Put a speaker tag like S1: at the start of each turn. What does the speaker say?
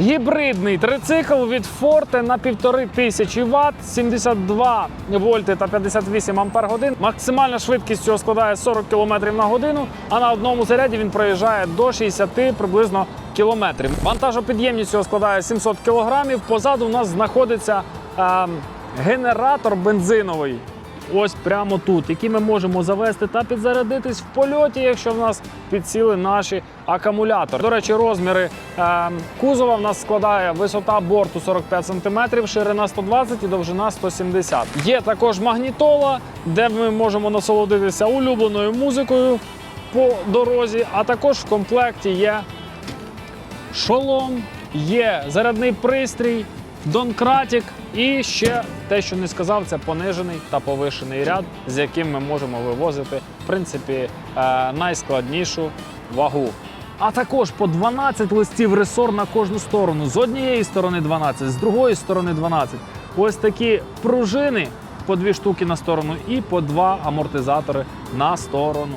S1: Гібридний трицикл від Forte на 1500 Вт, 72 вольти та 58 ампер годин. Максимальна швидкість цього складає 40 км на годину, а на одному заряді він проїжджає до 60 приблизно кілометрів. Вантажопідємність цього складає 700 кг. Позаду у нас знаходиться е, генератор бензиновий. Ось прямо тут, який ми можемо завести та підзарядитись в польоті, якщо в нас підсіли наші акумулятори. До речі, розміри е, кузова в нас складає висота борту 45 см, ширина 120 і довжина 170 Є також магнітола, де ми можемо насолодитися улюбленою музикою по дорозі. А також в комплекті є шолом, є зарядний пристрій, донкратік і ще те, що не сказав, це понижений та повишений ряд, з яким ми можемо вивозити в принципі е, найскладнішу вагу. А також по 12 листів ресор на кожну сторону. З однієї сторони 12, з другої сторони 12. Ось такі пружини по дві штуки на сторону і по два амортизатори на сторону.